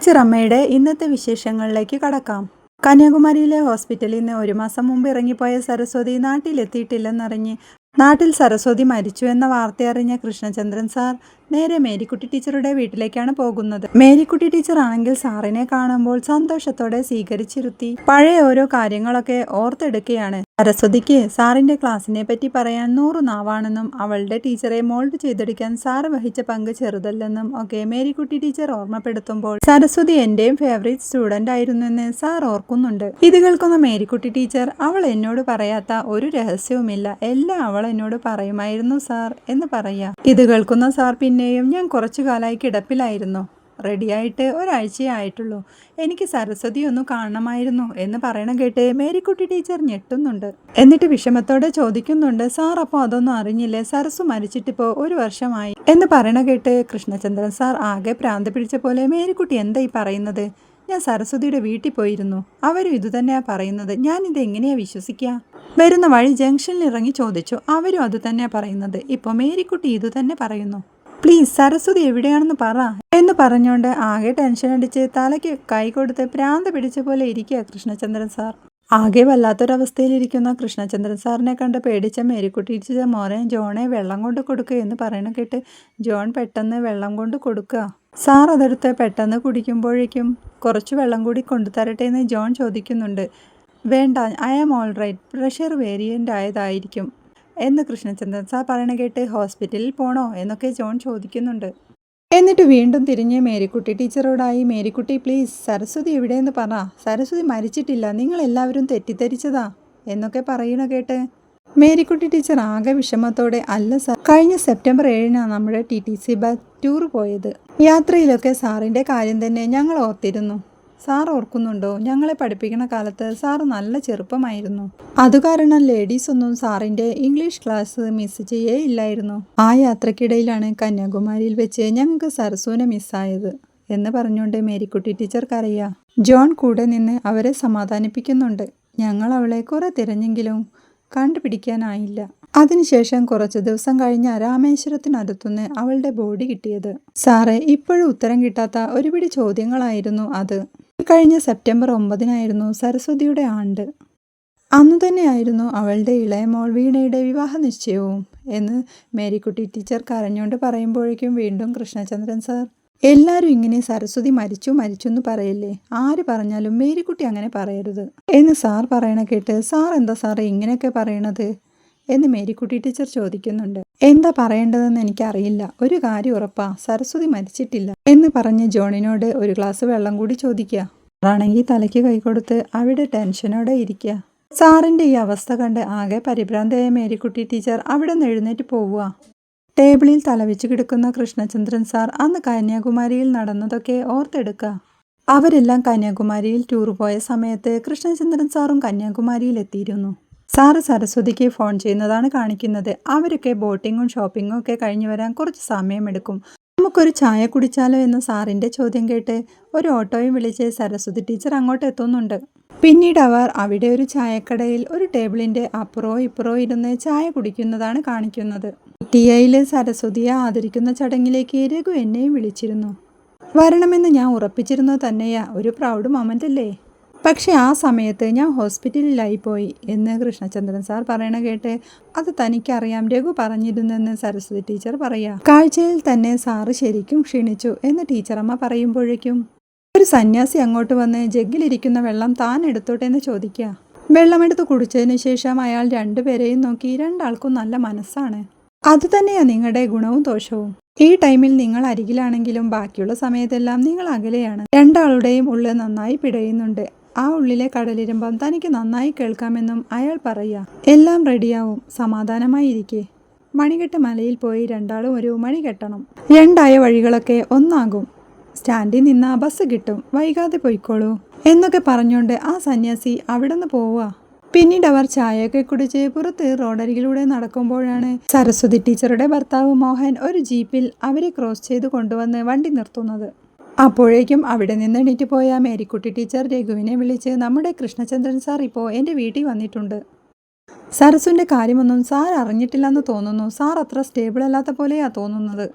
Teacher ഇന്നത്തെ വിശേഷങ്ങളിലേക്ക് കടക്കാം. കന്യാകുമാരിയിലെ ഹോസ്പിറ്റലിൽ നിന്ന് ഒരു മാസം മുമ്പ് ഇറങ്ങിപ്പോയ സരസ്വതി നാട്ടിലെത്തിയിട്ടില്ലെന്നറിഞ്ഞ് നാട്ടിൽ സരസ്വതി മരിച്ചു എന്ന വാർത്തയറിഞ്ഞ കൃഷ്ണചന്ദ്രൻ സാർ നേരെ മേരിക്കുട്ടി ടീച്ചറുടെ വീട്ടിലേക്കാണ് പോകുന്നത്. മേരിക്കുട്ടി ടീച്ചർ ആണെങ്കിൽ സാറിനെ കാണുമ്പോൾ സന്തോഷത്തോടെ സ്വീകരിച്ചിരുത്തി. പഴയ ഓരോ കാര്യങ്ങളൊക്കെ ഓർത്തെടുക്കുകയാണ്. സരസ്വതിക്ക് സാറിന്റെ ക്ലാസ്സിനെ പറ്റി പറയാൻ നൂറ് നാവാണെന്നും അവളുടെ ടീച്ചറെ മോൾഡ് ചെയ്തെടുക്കാൻ സാറ് വഹിച്ച പങ്ക് ചെറുതല്ലെന്നും ഒക്കെ മേരിക്കുട്ടി ടീച്ചർ ഓർമ്മപ്പെടുത്തുമ്പോൾ സരസ്വതി എന്റെയും ഫേവറേറ്റ് സ്റ്റുഡന്റ് ആയിരുന്നെന്ന് സാർ ഓർക്കുന്നുണ്ട്. ഇത് കേൾക്കുന്ന മേരിക്കുട്ടി ടീച്ചർ അവൾ എന്നോട് പറയാത്ത ഒരു രഹസ്യവുമില്ല. എല്ലാം അവൾ എന്നോട് പറയുമായിരുന്നു സാർ എന്ന് പറയാ. ഇത് കേൾക്കുന്ന സാർ പിന്നെയും ഞാൻ കുറച്ചു കാലമായി കിടപ്പിലായിരുന്നു. റെഡിയായിട്ട് ഒരാഴ്ചയേ ആയിട്ടുള്ളൂ. എനിക്ക് സരസ്വതി ഒന്ന് കാണണമായിരുന്നു എന്ന് പറയണം കേട്ട് മേരിക്കുട്ടി ടീച്ചർ ഞെട്ടുന്നുണ്ട്. എന്നിട്ട് വിഷമത്തോടെ ചോദിക്കുന്നുണ്ട് സാർ അപ്പോൾ അതൊന്നും അറിഞ്ഞില്ലേ? സരസു മരിച്ചിട്ടിപ്പോൾ ഒരു വർഷമായി. എന്ന് പറയണ കേട്ട് കൃഷ്ണചന്ദ്രൻ സാർ ആകെ ഭ്രാന്ത് പിടിച്ച പോലെ മേരിക്കുട്ടി എന്താ ഈ പറയുന്നത്? ഞാൻ സരസ്വതിയുടെ വീട്ടിൽ പോയിരുന്നു. അവരും ഇതുതന്നെയാണ് പറയുന്നത്. ഇത് എങ്ങനെയാ വിശ്വസിക്കുക വരുന്ന വഴി ജംഗ്ഷനിൽ ഇറങ്ങി ചോദിച്ചു. അവരും അതുതന്നെയാണ് തന്നെയാ പറയുന്നത്. ഇപ്പോൾ മേരിക്കുട്ടി ഇതുതന്നെ പറയുന്നു. പ്ലീസ് സരസ്വതി എവിടെയാണെന്ന് പറ എന്ന് പറഞ്ഞുകൊണ്ട് ആകെ ടെൻഷൻ അടിച്ച് തലയ്ക്ക് കൈ കൊടുത്ത് പ്രാന്ത് പിടിച്ച പോലെ ഇരിക്കുക കൃഷ്ണചന്ദ്രൻ സാർ. ആകെ വല്ലാത്തൊരവസ്ഥയിലിരിക്കുന്ന കൃഷ്ണചന്ദ്രൻ സാറിനെ കണ്ട് പേടിച്ച മേരിക്കുട്ടി ഇടിച്ച മോനെ ജോണെ വെള്ളം കൊണ്ട് കൊടുക്കുക എന്ന് പറയണ കേട്ട് ജോൺ പെട്ടെന്ന് വെള്ളം കൊണ്ട് കൊടുക്കുക സാർ അതെടുത്ത് പെട്ടെന്ന് കുടിക്കുമ്പോഴേക്കും കുറച്ച് വെള്ളം കൂടി കൊണ്ടു തരട്ടെ എന്ന് ജോൺ ചോദിക്കുന്നുണ്ട്. വേണ്ട I am all right pressure variant ആയതായിരിക്കും. എന്ന് കൃഷ്ണചന്ദ്രൻ സാർ പറയണ കേട്ട് ഹോസ്പിറ്റലിൽ പോണോ എന്നൊക്കെ ജോൺ ചോദിക്കുന്നുണ്ട്. എന്നിട്ട് വീണ്ടും തിരിഞ്ഞ് മേരിക്കുട്ടി ടീച്ചറോടായി മേരിക്കുട്ടി പ്ലീസ് സരസ്വതി എവിടെയെന്ന് പറ. സരസ്വതി മരിച്ചിട്ടില്ല. നിങ്ങൾ എല്ലാവരും തെറ്റിദ്ധരിച്ചതാ എന്നൊക്കെ പറയണ കേട്ട് മേരിക്കുട്ടി ടീച്ചർ ആകെ വിഷമത്തോടെ അല്ല സാർ കഴിഞ്ഞ സെപ്റ്റംബർ ഏഴിനാണ് നമ്മുടെ T T C bus tour പോയത്. യാത്രയിലൊക്കെ സാറിന്റെ കാര്യം തന്നെ ഞങ്ങൾ ഓർത്തിരുന്നു. സാർ ഓർക്കുന്നുണ്ടോ? ഞങ്ങളെ പഠിപ്പിക്കുന്ന കാലത്ത് സാർ നല്ല ചെറുപ്പമായിരുന്നു. അതുകാരണം ലേഡീസ് ഒന്നും സാറിന്റെ ഇംഗ്ലീഷ് ക്ലാസ് മിസ് ചെയ്യേ ഇല്ലായിരുന്നു. ആ യാത്രക്കിടയിലാണ് കന്യാകുമാരിയിൽ വെച്ച് ഞങ്ങൾക്ക് സരസൂനെ മിസ്സായത് എന്ന് പറഞ്ഞുകൊണ്ട് മേരിക്കുട്ടി ടീച്ചർ കരയാ. ജോൺ കൂടെ നിന്ന് അവരെ സമാധാനിപ്പിക്കുന്നുണ്ട്. ഞങ്ങൾ അവളെ കുറെ തിരഞ്ഞെങ്കിലും കണ്ടുപിടിക്കാനായില്ല. അതിനുശേഷം കുറച്ച് ദിവസം കഴിഞ്ഞ രാമേശ്വരത്തിനടുത്തുനിന്ന് അവളുടെ ബോഡി കിട്ടിയത്. സാറേ ഇപ്പോഴും ഉത്തരം കിട്ടാത്ത ഒരുപിടി ചോദ്യങ്ങളായിരുന്നു അത്. കഴിഞ്ഞ സെപ്റ്റംബർ ഒമ്പതിനായിരുന്നു സരസ്വതിയുടെ ആണ്ട്. അന്നു തന്നെയായിരുന്നു അവളുടെ ഇളയ മോൾ വീണയുടെ വിവാഹ നിശ്ചയവും എന്ന് മേരിക്കുട്ടി ടീച്ചർ കരഞ്ഞുകൊണ്ട് പറയുമ്പോഴേക്കും വീണ്ടും കൃഷ്ണചന്ദ്രൻ സാർ എല്ലാവരും ഇങ്ങനെ സരസ്വതി മരിച്ചു മരിച്ചു എന്ന് പറയില്ലേ? ആര് പറഞ്ഞാലും മേരിക്കുട്ടി അങ്ങനെ പറയരുത്. എന്ന് സാർ പറയണ കേട്ട് സാർ എന്താ സാറേ ഇങ്ങനെയൊക്കെ പറയണത്? എന്ന് മേരിക്കുട്ടി ടീച്ചർ ചോദിക്കുന്നുണ്ട്. എന്താ പറയേണ്ടതെന്ന് എനിക്കറിയില്ല. ഒരു കാര്യം ഉറപ്പാ സരസ്വതി മരിച്ചിട്ടില്ല. എന്ന് പറഞ്ഞ് ജോണിനോട് ഒരു ഗ്ലാസ് വെള്ളം കൂടി ചോദിക്കുക. ആണെങ്കിൽ തലയ്ക്ക് കൈകൊടുത്ത് അവിടെ ടെൻഷനോടെ ഇരിക്കുക സാറിന്റെ ഈ അവസ്ഥ കണ്ട് ആകെ പരിഭ്രാന്തയായ മേരിക്കുട്ടി ടീച്ചർ അവിടെ നിന്ന് എഴുന്നേറ്റ് പോവുക. ടേബിളിൽ തലവെച്ച് കിടക്കുന്ന കൃഷ്ണചന്ദ്രൻ സാർ അന്ന് കന്യാകുമാരിയിൽ നടന്നതൊക്കെ ഓർത്തെടുക്കുക അവരെല്ലാം കന്യാകുമാരിയിൽ ടൂർ പോയ സമയത്ത് കൃഷ്ണചന്ദ്രൻ സാറും കന്യാകുമാരിയിൽ എത്തിയിരുന്നു. സാറ് സരസ്വതിക്ക് ഫോൺ ചെയ്യുന്നതാണ് കാണിക്കുന്നത്. അവരൊക്കെ ബോട്ടിങ്ങും ഷോപ്പിങ്ങും ഒക്കെ കഴിഞ്ഞു വരാൻ കുറച്ച് സമയമെടുക്കും. നമുക്കൊരു ചായ കുടിച്ചാലോ എന്ന് സാറിന്റെ ചോദ്യം കേട്ട് ഒരു ഓട്ടോയും വിളിച്ച് സരസ്വതി ടീച്ചർ അങ്ങോട്ട് എത്തുന്നുണ്ട്. പിന്നീട് അവർ അവിടെ ഒരു ചായക്കടയിൽ ഒരു ടേബിളിന്റെ അപ്പുറോ ഇപ്പുറോ ഇരുന്ന് ചായ കുടിക്കുന്നതാണ് കാണിക്കുന്നത്. ടി ഐയിൽ സരസ്വതിയെ ആദരിക്കുന്ന ചടങ്ങിലേക്ക് രഘു എന്നെയും വിളിച്ചിരുന്നു. വരണമെന്ന് ഞാൻ ഉറപ്പിച്ചിരുന്നു തന്നെയാ. ഒരു പ്രൗഡ് മൊമെന്റ് അല്ലേ പക്ഷെ ആ സമയത്ത് ഞാൻ ഹോസ്പിറ്റലിലായി പോയി എന്ന് കൃഷ്ണചന്ദ്രൻ സാർ പറയണ കേട്ട് അത് തനിക്കറിയാം. രഘു പറഞ്ഞിരുന്നെന്ന് സരസ്വതി ടീച്ചർ പറയാ. കാഴ്ചയിൽ തന്നെ സാറ് ശരിക്കും ക്ഷീണിച്ചു എന്ന് ടീച്ചറമ്മ പറയുമ്പോഴേക്കും ഒരു സന്യാസി അങ്ങോട്ട് വന്ന് ജഗ്ഗിലിരിക്കുന്ന വെള്ളം താൻ എടുത്തോട്ടെ എന്ന് ചോദിക്കുക വെള്ളമെടുത്ത് കുടിച്ചതിന് ശേഷം അയാൾ രണ്ടുപേരെയും നോക്കി രണ്ടാൾക്കും നല്ല മനസ്സാണ്. അത് തന്നെയാണ് നിങ്ങളുടെ ഗുണവും ദോഷവും. ഈ ടൈമിൽ നിങ്ങൾ അരികിലാണെങ്കിലും ബാക്കിയുള്ള സമയത്തെല്ലാം നിങ്ങൾ അകലെയാണ്. രണ്ടാളുടെയും ഉള്ളിൽ നന്നായി പിടയുന്നുണ്ട്. ആ ഉള്ളിലെ കടലിരമ്പം തനിക്ക് നന്നായി കേൾക്കാമെന്നും അയാൾ പറയുക എല്ലാം റെഡിയാവും. സമാധാനമായി ഇരിക്കെ മണികെട്ട് മലയിൽ പോയി രണ്ടാളും ഒരു മണി കെട്ടണം. രണ്ടായ വഴികളൊക്കെ ഒന്നാകും. സ്റ്റാൻഡിൽ നിന്ന് ബസ് കിട്ടും. വൈകാതെ പോയിക്കോളൂ. എന്നൊക്കെ പറഞ്ഞുകൊണ്ട് ആ സന്യാസി അവിടെ നിന്ന് പോവുക പിന്നീട് അവർ ചായയൊക്കെ കുടിച്ച് പുറത്ത് റോഡരികിലൂടെ നടക്കുമ്പോഴാണ് സരസ്വതി ടീച്ചറുടെ ഭർത്താവ് മോഹൻ ഒരു ജീപ്പിൽ അവരെ ക്രോസ് ചെയ്ത് കൊണ്ടുവന്ന് വണ്ടി നിർത്തുന്നത്. അപ്പോഴേക്കും അവിടെ നിന്ന് എണീറ്റ് പോയ മേരിക്കുട്ടി ടീച്ചർ രഘുവിനെ വിളിച്ച് നമ്മുടെ കൃഷ്ണചന്ദ്രൻ സാർ ഇപ്പോൾ എന്റെ വീട്ടിൽ വന്നിട്ടുണ്ട്. സരസുവിന്റെ കാര്യമൊന്നും സാർ അറിഞ്ഞിട്ടില്ലെന്ന് തോന്നുന്നു. സാർ അത്ര സ്റ്റേബിൾ അല്ലാത്ത പോലെയാണ് തോന്നുന്നത്.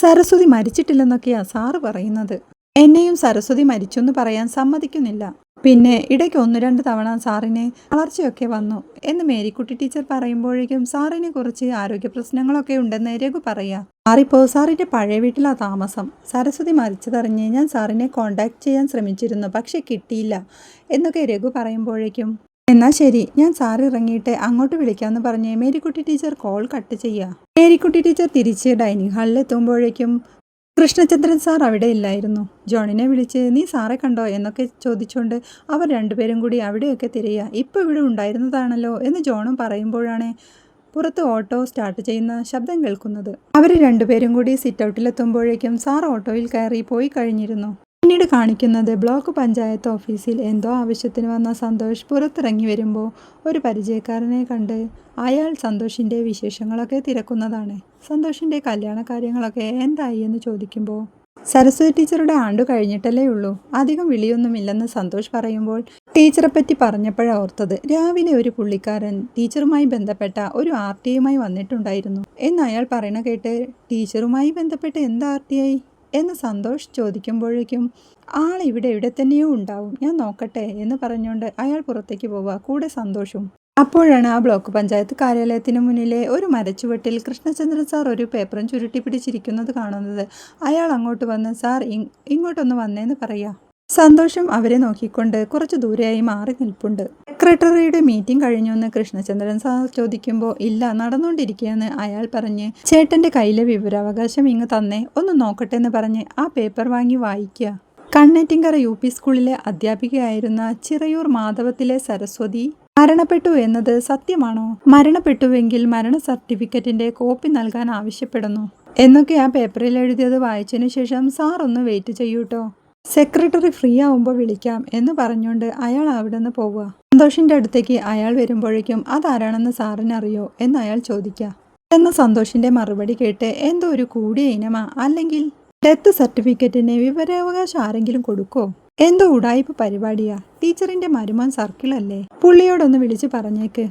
സരസ്വതി മരിച്ചിട്ടില്ലെന്നൊക്കെയാണ് സാറ് പറയുന്നത്. എന്നെയും സരസ്വതി മരിച്ചു എന്ന് പറയാൻ സമ്മതിക്കുന്നില്ല. പിന്നെ ഇടയ്ക്ക് ഒന്ന് രണ്ട് തവണ സാറിന് വളർച്ചയൊക്കെ വന്നു. എന്ന് മേരിക്കുട്ടി ടീച്ചർ പറയുമ്പോഴേക്കും സാറിനെ കുറിച്ച് ആരോഗ്യ പ്രശ്നങ്ങളൊക്കെ ഉണ്ടെന്ന് രഘു പറയാ. സാറിപ്പോ സാറിന്റെ പഴയ വീട്ടിലാ താമസം. സരസ്വതി മരിച്ചതറിഞ്ഞ് ഞാൻ സാറിനെ കോണ്ടാക്ട് ചെയ്യാൻ ശ്രമിച്ചിരുന്നു പക്ഷെ കിട്ടിയില്ല എന്നൊക്കെ രഘു പറയുമ്പോഴേക്കും എന്നാ ശരി ഞാൻ സാർ ഇറങ്ങിയിട്ട് അങ്ങോട്ട് വിളിക്കാമെന്ന് പറഞ്ഞ് മേരിക്കുട്ടി ടീച്ചർ കോൾ കട്ട് ചെയ്യുക മേരിക്കുട്ടി ടീച്ചർ തിരിച്ച് ഡൈനിങ് ഹാളിൽ എത്തുമ്പോഴേക്കും കൃഷ്ണചന്ദ്രൻ സാർ അവിടെ ഇല്ലായിരുന്നു. ജോണിനെ വിളിച്ച് നീ സാറെ കണ്ടോ? എന്നൊക്കെ ചോദിച്ചുകൊണ്ട് അവർ രണ്ടുപേരും കൂടി അവിടെയൊക്കെ തിരയുക ഇപ്പോൾ ഇവിടെ ഉണ്ടായിരുന്നതാണല്ലോ? എന്ന് ജോണും പറയുമ്പോഴാണ് പുറത്ത് ഓട്ടോ സ്റ്റാർട്ട് ചെയ്യുന്ന ശബ്ദം കേൾക്കുന്നത്. അവർ രണ്ടുപേരും കൂടി സിറ്റ് ഔട്ടിലെത്തുമ്പോഴേക്കും സാർ ഓട്ടോയിൽ കയറി പോയി കഴിഞ്ഞിരുന്നു. പിന്നീട് കാണിക്കുന്നത് ബ്ലോക്ക് പഞ്ചായത്ത് ഓഫീസിൽ എന്തോ ആവശ്യത്തിന് വന്ന സന്തോഷ് പുറത്തിറങ്ങി വരുമ്പോൾ ഒരു പരിചയക്കാരനെ കണ്ട് അയാൾ സന്തോഷിന്റെ വിശേഷങ്ങളൊക്കെ തിരക്കുന്നതാണ്. സന്തോഷിന്റെ കല്യാണ കാര്യങ്ങളൊക്കെ എന്തായി എന്ന് ചോദിക്കുമ്പോൾ സരസ്വതി ടീച്ചറുടെ ആണ്ടു കഴിഞ്ഞിട്ടല്ലേ ഉള്ളൂ. അധികം വിളിയൊന്നുമില്ലെന്ന് സന്തോഷ് പറയുമ്പോൾ ടീച്ചറെ പറ്റി പറഞ്ഞപ്പോഴാണ് ഓർത്തത്. രാവിലെ ഒരു പുള്ളിക്കാരൻ ടീച്ചറുമായി ബന്ധപ്പെട്ട ഒരു ആർ ടി വന്നിട്ടുണ്ടായിരുന്നു. എന്ന് അയാൾ പറയണ കേട്ട് ടീച്ചറുമായി ബന്ധപ്പെട്ട് എന്ത് ആർ ടി ഐ? എന്ന് സന്തോഷ് ചോദിക്കുമ്പോഴേക്കും ആൾ ഇവിടെ ഇവിടെ തന്നെയോ ഉണ്ടാവും. ഞാൻ നോക്കട്ടെ എന്ന് പറഞ്ഞുകൊണ്ട് അയാൾ പുറത്തേക്ക് പോവുക. കൂടെ സന്തോഷവും അപ്പോഴാണ് ആ ബ്ലോക്ക് പഞ്ചായത്ത് കാര്യാലയത്തിന് മുന്നിലെ ഒരു മരച്ചുവട്ടിൽ കൃഷ്ണചന്ദ്രൻ സാർ ഒരു പേപ്പറും ചുരുട്ടി പിടിച്ചിരിക്കുന്നത് കാണുന്നത്. അയാൾ അങ്ങോട്ട് വന്ന് സാർ ഇങ് ഇങ്ങോട്ടൊന്ന് വന്നേന്ന് പറയാ. സന്തോഷം അവരെ നോക്കിക്കൊണ്ട് കുറച്ച് ദൂരെയായി മാറി നിൽപ്പുണ്ട്. സെക്രട്ടറിയുടെ മീറ്റിംഗ് കഴിഞ്ഞുവെന്ന് കൃഷ്ണചന്ദ്രൻ സാർ ചോദിക്കുമ്പോൾ ഇല്ല നടന്നുകൊണ്ടിരിക്കുകയെന്ന് അയാൾ പറഞ്ഞ് ചേട്ടന്റെ കയ്യിലെ വിവരാവകാശം ഇങ്ങ് തന്നേ ഒന്ന് നോക്കട്ടെ എന്ന് പറഞ്ഞ് ആ പേപ്പർ വാങ്ങി വായിക്കുക. കണ്ണേറ്റിങ്കര യു പി സ്കൂളിലെ അധ്യാപികയായിരുന്ന ചിറയൂർ മാധവത്തിലെ സരസ്വതി മരണപ്പെട്ടു എന്നത് സത്യമാണോ? മരണപ്പെട്ടുവെങ്കിൽ മരണ സർട്ടിഫിക്കറ്റിന്റെ കോപ്പി നൽകാൻ ആവശ്യപ്പെടുന്നു എന്നൊക്കെ ആ പേപ്പറിൽ എഴുതിയത് വായിച്ചതിനു ശേഷം സാർ ഒന്ന് വെയിറ്റ് ചെയ്യൂട്ടോ സെക്രട്ടറി ഫ്രീ ആവുമ്പോൾ വിളിക്കാം എന്ന് പറഞ്ഞുകൊണ്ട് അയാൾ അവിടെ നിന്ന് പോവുക. സന്തോഷിന്റെ അടുത്തേക്ക് അയാൾ വരുമ്പോഴേക്കും അതാരാണെന്ന് സാറിനറിയോ എന്ന് അയാൾ ചോദിക്കുക എന്ന സന്തോഷിന്റെ മറുപടി കേട്ട് എന്തോ ഒരു കൂടിയ ഇനമാ അല്ലെങ്കിൽ ഡെത്ത് സർട്ടിഫിക്കറ്റിന് വിവരാവകാശം ആരെങ്കിലും കൊടുക്കോ? എന്തോ ഉടായ്പ പരിപാടിയാ ടീച്ചറിന്റെ മരുമോൻ സർക്കിളല്ലേ പുള്ളിയോടൊന്ന് വിളിച്ച് പറഞ്ഞേക്ക്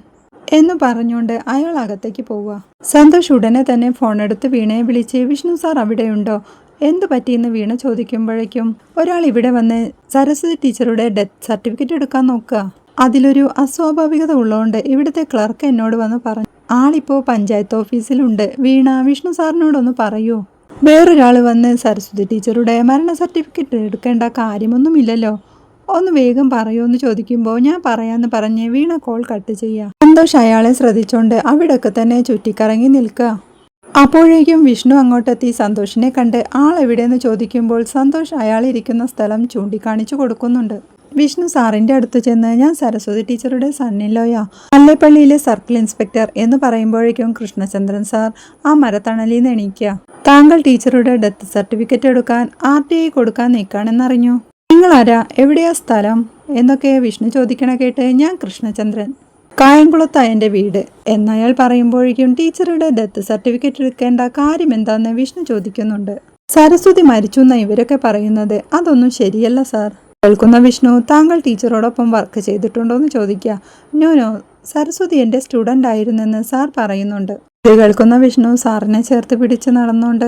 എന്ന് പറഞ്ഞുകൊണ്ട് അയാൾ അകത്തേക്ക് പോവുക. സന്തോഷ് ഉടനെ തന്നെ ഫോണെടുത്ത് വീണയെ വിളിച്ച് വിഷ്ണു സാർ അവിടെയുണ്ടോ? എന്തു പറ്റിയെന്ന് വീണ ചോദിക്കുമ്പോഴേക്കും ഒരാൾ ഇവിടെ വന്ന് സരസ്വതി ടീച്ചറുടെ ഡെത്ത് സർട്ടിഫിക്കറ്റ് എടുക്കാൻ നോക്കുക. അതിലൊരു അസ്വാഭാവികത ഉള്ളതുകൊണ്ട് ഇവിടുത്തെ ക്ലർക്ക് എന്നോട് വന്ന് പറഞ്ഞു ആളിപ്പോ പഞ്ചായത്ത് ഓഫീസിലുണ്ട്. വീണ വിഷ്ണു സാറിനോടൊന്ന് പറയൂ. വേറൊരാൾ വന്ന് സരസ്വതി ടീച്ചറുടെ മരണ സർട്ടിഫിക്കറ്റ് എടുക്കേണ്ട കാര്യമൊന്നുമില്ലല്ലോ. ഒന്ന് വേഗം എന്ന് ചോദിക്കുമ്പോൾ ഞാൻ പറയാമെന്ന് പറഞ്ഞ് വീണ കോൾ കട്ട് ചെയ്യുക സന്തോഷ് അയാളെ ശ്രദ്ധിച്ചുകൊണ്ട് അവിടെയൊക്കെ തന്നെ ചുറ്റിക്കറങ്ങി നിൽക്കുക അപ്പോഴേക്കും വിഷ്ണു അങ്ങോട്ടെത്തി സന്തോഷിനെ കണ്ട് ആൾ എവിടെയെന്ന് ചോദിക്കുമ്പോൾ സന്തോഷ് അയാൾ ഇരിക്കുന്ന സ്ഥലം ചൂണ്ടിക്കാണിച്ചു കൊടുക്കുന്നുണ്ട്. വിഷ്ണു സാറിന്റെ അടുത്ത് ചെന്ന് ഞാൻ സരസ്വതി ടീച്ചറുടെ സണ്ണിലോയാ മല്ലേപ്പള്ളിയിലെ സർക്കിൾ ഇൻസ്പെക്ടർ എന്ന് പറയുമ്പോഴേക്കും കൃഷ്ണചന്ദ്രൻ സാർ ആ മരത്തണലിൽ നിന്ന് എണീക്കുക താങ്കൾ ടീച്ചറുടെ ഡെത്ത് സർട്ടിഫിക്കറ്റ് എടുക്കാൻ ആർ ടി ഐ കൊടുക്കാൻ നിൽക്കാണെന്നറിഞ്ഞു നിങ്ങളാരാ? എവിടെയാ സ്ഥലം? എന്നൊക്കെ വിഷ്ണു ചോദിക്കണ കേട്ട് ഞാൻ കൃഷ്ണചന്ദ്രൻ കായംകുളത്താ എന്റെ വീട് എന്നയാൾ പറയുമ്പോഴേക്കും ടീച്ചറുടെ ഡെത്ത് സർട്ടിഫിക്കറ്റ് എടുക്കേണ്ട കാര്യം എന്താന്ന് വിഷ്ണു ചോദിക്കുന്നുണ്ട്. സരസ്വതി മരിച്ചു എന്ന ഇവരൊക്കെ പറയുന്നത്. അതൊന്നും ശരിയല്ല സാർ. കേൾക്കുന്ന വിഷ്ണു താങ്കൾ ടീച്ചറോടൊപ്പം വർക്ക് ചെയ്തിട്ടുണ്ടോ എന്ന് ചോദിക്കുക നോ നോ. സരസ്വതി എന്റെ സ്റ്റുഡന്റ് ആയിരുന്നെന്ന് സാർ പറയുന്നുണ്ട്. ഇത് കേൾക്കുന്ന വിഷ്ണു സാറിനെ ചേർത്ത് പിടിച്ച് നടന്നുകൊണ്ട്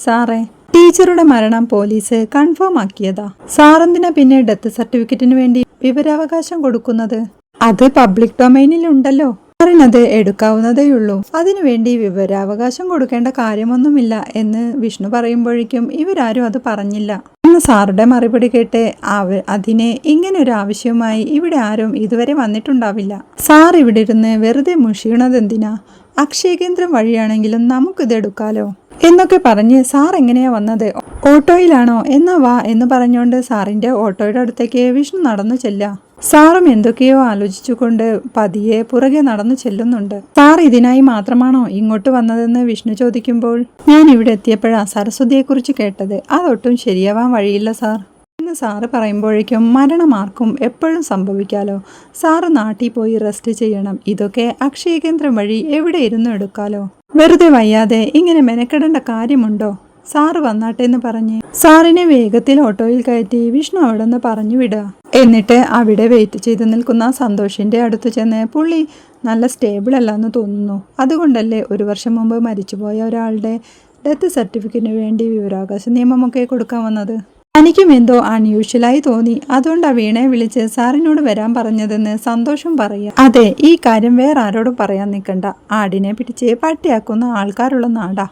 സാറേ ടീച്ചറുടെ മരണം പോലീസ് കൺഫേം ആക്കിയതാ. സാറെന്തിനാ പിന്നെ ഡെത്ത് സർട്ടിഫിക്കറ്റിന് വേണ്ടി വിവരാവകാശം കൊടുക്കുന്നത്? അത് പബ്ലിക് ഡൊമൈനിലുണ്ടല്ലോ സാറിനത് എടുക്കാവുന്നതേയുള്ളൂ. അതിനുവേണ്ടി വിവരാവകാശം കൊടുക്കേണ്ട കാര്യമൊന്നുമില്ല എന്ന് വിഷ്ണു പറയുമ്പോഴേക്കും ഇവരാരും അത് പറഞ്ഞില്ല. എന്ന് സാറുടെ മറുപടി കേട്ട് അവ അതിനെ ഇങ്ങനെ ഒരു ആവശ്യവുമായി ഇവിടെ ആരും ഇതുവരെ വന്നിട്ടുണ്ടാവില്ല. സാർ ഇവിടെ ഇരുന്ന് വെറുതെ മുഷിയണതെന്തിനാ? അക്ഷയ കേന്ദ്രം വഴിയാണെങ്കിലും നമുക്കിത് എടുക്കാലോ എന്നൊക്കെ പറഞ്ഞ് സാർ എങ്ങനെയാ വന്നത്? ഓട്ടോയിലാണോ? എന്നാ വാ എന്ന് പറഞ്ഞുകൊണ്ട് സാറിന്റെ ഓട്ടോയുടെ അടുത്തേക്ക് വിഷ്ണു നടന്നു ചെല്ലാം സാറും എന്തൊക്കെയോ ആലോചിച്ചുകൊണ്ട് പതിയെ പുറകെ നടന്നു ചെല്ലുന്നുണ്ട്. സാർ ഇതിനായി മാത്രമാണോ ഇങ്ങോട്ട് വന്നതെന്ന് വിഷ്ണു ചോദിക്കുമ്പോൾ ഞാൻ ഇവിടെ എത്തിയപ്പോഴാ സരസ്വതിയെക്കുറിച്ച് കേട്ടത്. അതൊട്ടും ശരിയാവാൻ വഴിയില്ല സാർ. എന്ന് സാറ് പറയുമ്പോഴേക്കും മരണമാർക്കും എപ്പോഴും സംഭവിക്കാലോ? സാറ് നാട്ടിൽ പോയി റെസ്റ്റ് ചെയ്യണം. ഇതൊക്കെ അക്ഷയ കേന്ദ്രം വഴി എവിടെ ഇരുന്നു എടുക്കാലോ? വെറുതെ വയ്യാതെ ഇങ്ങനെ മെനക്കെടേണ്ട കാര്യമുണ്ടോ? സാറ് വന്നാട്ടെ എന്ന് പറഞ്ഞ്. സാറിനെ വേഗത്തിൽ ഓട്ടോയിൽ കയറ്റി വിഷ്ണു അവിടെ നിന്ന് പറഞ്ഞു വിടുക എന്നിട്ട് അവിടെ വെയിറ്റ് ചെയ്ത് നിൽക്കുന്ന സന്തോഷിന്റെ അടുത്ത് ചെന്ന് പുള്ളി നല്ല സ്റ്റേബിൾ അല്ല എന്ന് തോന്നുന്നു. അതുകൊണ്ടല്ലേ ഒരു വർഷം മുമ്പ് മരിച്ചുപോയ ഒരാളുടെ ഡെത്ത് സർട്ടിഫിക്കറ്റിന് വേണ്ടി വിവരാവകാശ നിയമമൊക്കെ കൊടുക്കാൻ വന്നത്? തനിക്കും എന്തോ അൺയൂഷ്വലായി തോന്നി. അതുകൊണ്ടാ വീണയെ വിളിച്ച് സാറിനോട് വരാൻ പറഞ്ഞതെന്ന് സന്തോഷം പറയുക. അതെ ഈ കാര്യം വേറെ ആരോടും പറയാൻ നിൽക്കണ്ട. ആടിനെ പിടിച്ച് പട്ടിയാക്കുന്ന ആൾക്കാരുള്ള നാടാ.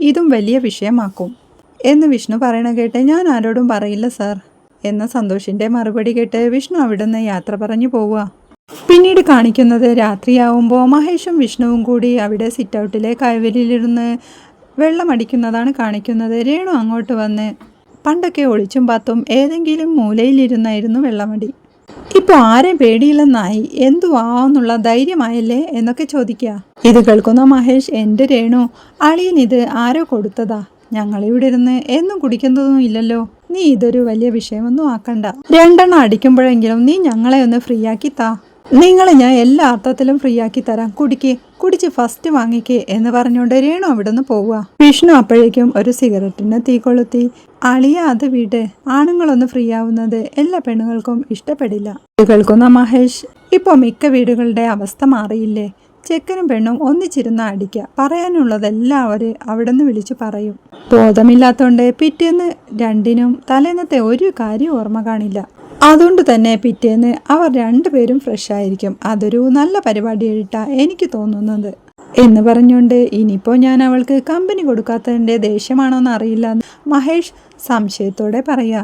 ഇതും വലിയ വിഷയമാക്കും. എന്ന് വിഷ്ണു പറയണ കേട്ട് ഞാൻ ആരോടും പറയില്ല സാർ. എന്ന സന്തോഷിന്റെ മറുപടി കേട്ട് വിഷ്ണു അവിടുന്ന് യാത്ര പറഞ്ഞു പോവുക. പിന്നീട് കാണിക്കുന്നത് രാത്രിയാവുമ്പോൾ മഹേഷും വിഷ്ണുവും കൂടി അവിടെ സിറ്റൗട്ടിലെ കയവലിലിരുന്ന് വെള്ളമടിക്കുന്നതാണ് കാണിക്കുന്നത്. രേണു അങ്ങോട്ട് വന്ന് പണ്ടൊക്കെ ഒളിച്ചും പാത്തും ഏതെങ്കിലും മൂലയിലിരുന്നായിരുന്നു വെള്ളമടി. ഇപ്പോൾ ആരെയും പേടിയില്ലെന്നായി? എന്തുവാന്നുള്ള ധൈര്യമായല്ലേ? എന്നൊക്കെ ചോദിക്കുക ഇത് കേൾക്കുന്ന മഹേഷ് എന്റെ രേണു അളിയൻ ഇത് ആരോ കൊടുത്തതാ? ഞങ്ങളിവിടെ ഇരുന്ന് എന്നും കുടിക്കുന്നതൊന്നും ഇല്ലല്ലോ. നീ ഇതൊരു വലിയ വിഷയമൊന്നും ആക്കണ്ട. രണ്ടെണ്ണം അടിക്കുമ്പോഴെങ്കിലും നീ ഞങ്ങളെ ഒന്ന് ഫ്രീ ആക്കി താ. നിങ്ങളെ ഞാൻ എല്ലാ അർത്ഥത്തിലും ഫ്രീ ആക്കി തരാം. കുടിക്ക് കുടിച്ച് ഫസ്റ്റ് വാങ്ങിക്കേ എന്ന് പറഞ്ഞുകൊണ്ട് രേണു അവിടെ നിന്ന് പോവുക. വിഷ്ണു അപ്പോഴേക്കും ഒരു സിഗരറ്റിന് തീ കൊളുത്തി. അളിയ അത് വീട്. ആണുങ്ങളൊന്ന് ഫ്രീ ആവുന്നത് എല്ലാ പെണ്ണുങ്ങൾക്കും ഇഷ്ടപ്പെടില്ല. കേൾക്കുന്ന മഹേഷ്? ഇപ്പോൾ മിക്ക വീടുകളുടെ അവസ്ഥ മാറിയില്ലേ? ചെക്കനും പെണ്ണും ഒന്നിച്ചിരുന്ന അടിക്കുക പറയാനുള്ളതെല്ലാം അവർ അവിടെ നിന്ന് വിളിച്ചു പറയും. ബോധമില്ലാത്തതുകൊണ്ട് പിറ്റേന്ന് രണ്ടിനും തലേന്നത്തെ ഒരു കാര്യം ഓർമ്മ കാണില്ല. അതുകൊണ്ട് തന്നെ പിറ്റേന്ന് അവർ രണ്ടുപേരും ഫ്രഷ് ആയിരിക്കും അതൊരു നല്ല പരിപാടി പരിപാടിയായിട്ടാ എനിക്ക് തോന്നുന്നത്. എന്ന് പറഞ്ഞുകൊണ്ട് ഇനിയിപ്പോൾ ഞാൻ അവൾക്ക് കമ്പനി കൊടുക്കാത്തതിന്റെ ദേഷ്യമാണോന്ന് അറിയില്ല. മഹേഷ് സംശയത്തോടെ പറയാ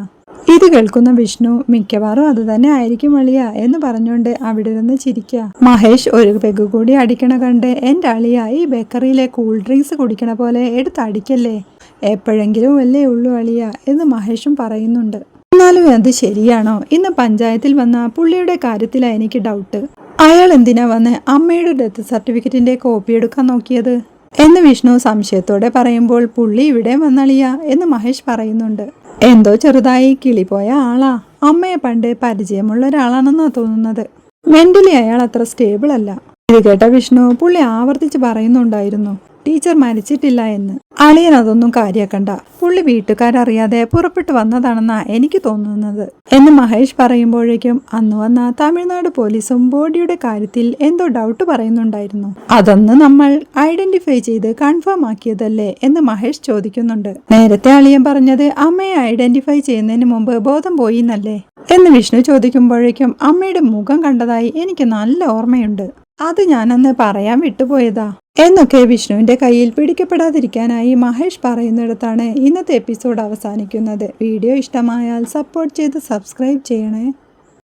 ഇത് കേൾക്കുന്ന വിഷ്ണു മിക്കവാറും അത് തന്നെ ആയിരിക്കും അളിയ എന്ന് പറഞ്ഞുകൊണ്ട് അവിടെ നിന്ന് ചിരിക്കുക മഹേഷ് ഒരു പെഗ് കൂടി അടിക്കണ കണ്ട് എന്റെ അളിയ ഈ ബേക്കറിയിലെ കൂൾ ഡ്രിങ്ക്സ് കുടിക്കണ പോലെ എടുത്ത് അടിക്കല്ലേ? എപ്പോഴെങ്കിലും അല്ലേ ഉള്ളു അളിയ എന്ന് മഹേഷും പറയുന്നുണ്ട്. എന്നാലും അത് ശരിയാണോ? ഇന്ന് പഞ്ചായത്തിൽ വന്ന പുള്ളിയുടെ കാര്യത്തിലാണ് എനിക്ക് ഡൗട്ട് അയാൾ എന്തിനാ വന്ന് അമ്മയുടെ ഡെത്ത് സർട്ടിഫിക്കറ്റിന്റെ കോപ്പി എടുക്കാൻ നോക്കിയത്? എന്ന് വിഷ്ണു സംശയത്തോടെ പറയുമ്പോൾ പുള്ളി ഇവിടെ വന്നളിയ എന്ന് മഹേഷ് പറയുന്നുണ്ട്. എന്തോ ചെറുതായി കിളിപോയ ആളാ. അമ്മയെ പണ്ട് പരിചയമുള്ള ഒരാളാണെന്നാ തോന്നുന്നത്. മെന്റലി അയാൾ അത്ര സ്റ്റേബിൾ അല്ല. ഇത് കേട്ട വിഷ്ണു പുള്ളി ആവർത്തിച്ച് പറയുന്നുണ്ടായിരുന്നു. ടീച്ചർ മരിച്ചിട്ടില്ല എന്ന്. അളിയൻ അതൊന്നും കാര്യാക്കണ്ട. പുള്ളി വീട്ടുകാരറിയാതെ പുറപ്പെട്ടു വന്നതാണെന്നാ എനിക്ക് തോന്നുന്നത്. എന്ന് മഹേഷ് പറയുമ്പോഴേക്കും അന്ന് വന്ന തമിഴ്നാട് പോലീസും ബോഡിയുടെ കാര്യത്തിൽ എന്തോ ഡൗട്ട് പറയുന്നുണ്ടായിരുന്നു. അതൊന്ന് നമ്മൾ ഐഡന്റിഫൈ ചെയ്ത് കൺഫേം ആക്കിയതല്ലേ എന്ന് മഹേഷ് ചോദിക്കുന്നുണ്ട്. നേരത്തെ അളിയൻ പറഞ്ഞത് അമ്മയെ ഐഡന്റിഫൈ ചെയ്യുന്നതിന് മുമ്പ് ബോധം പോയി എന്നല്ലേ എന്ന് വിഷ്ണു ചോദിക്കുമ്പോഴേക്കും അമ്മയുടെ മുഖം കണ്ടതായി എനിക്ക് നല്ല ഓർമ്മയുണ്ട്. അത് ഞാനന്ന് പറയാൻ വിട്ടുപോയതാ. എന്നൊക്കെ വിഷ്ണുവിന്റെ കയ്യിൽ പിടിക്കപ്പെടാതിരിക്കാനായി മഹേഷ് പറയുന്നിടത്താണ് ഇന്നത്തെ എപ്പിസോഡ് അവസാനിക്കുന്നത്. വീഡിയോ ഇഷ്ടമായാൽ സപ്പോർട്ട് ചെയ്ത് സബ്സ്ക്രൈബ് ചെയ്യണേ.